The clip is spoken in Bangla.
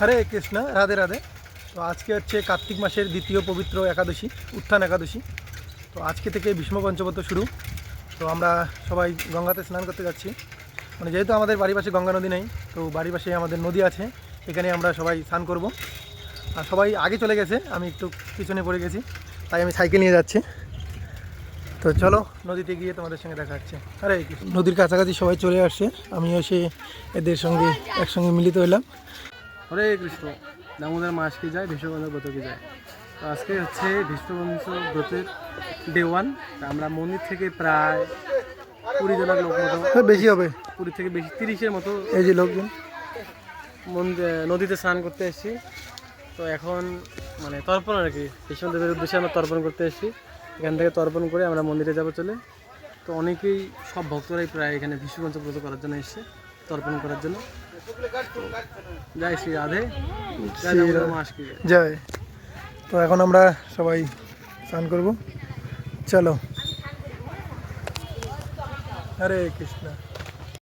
হরে কৃষ্ণ, রাধে রাধে। তো আজকে হচ্ছে কার্তিক মাসের দ্বিতীয় পবিত্র একাদশী, উত্থান একাদশী। তো আজকে থেকে ভীষ্ম পঞ্চবত শুরু। তো আমরা সবাই গঙ্গাতে স্নান করতে যাচ্ছি। মানে যেহেতু আমাদের বাড়ির পাশে গঙ্গা নদী নেই, তো বাড়ির পাশে আমাদের নদী আছে, এখানে আমরা সবাই স্নান করব। আর সবাই আগে চলে গেছে, আমি একটু পিছনে পড়ে গেছি, তাই আমি সাইকেল নিয়ে যাচ্ছি। তো চলো নদীতে গিয়ে তোমাদের সঙ্গে দেখা হচ্ছে। আরে নদীর কাছাকাছি সবাই চলে আসছে আমি এসে এদের সঙ্গে একসঙ্গে মিলিত হলাম। হরে কৃষ্ণ। দামোদর মাস কি যায় বিশ্ববন্ধু ব্রত কি যায়। তো আজকে হচ্ছে বিশ্ববন্ধু ব্রতের ডে ওয়ান আমরা মন্দির থেকে প্রায় কুড়ি জনের লোক মতো হ্যাঁ, বেশি হবে। কুড়ি থেকে বেশি তিরিশের মতো এই যে লোকজন। মন্দির নদীতে স্নান করতে এসেছি। তো এখন মানে তর্পণ আর কি। কৃষ্ণদেবের উদ্দেশ্যে আমরা তর্পণ করতে এসেছি। এখান থেকে তর্পণ করে আমরা মন্দিরে যাব চলে। তো অনেকেই সব ভক্তরাই প্রায় এখানে বিশ্বপঞ্চ ব্রত করার জন্য এসছে। তর্পণ করার জন্য। জয় শ্রী রাধে। জয় তো এখন আমরা সবাই স্নান করব। চলো। হরে কৃষ্ণ।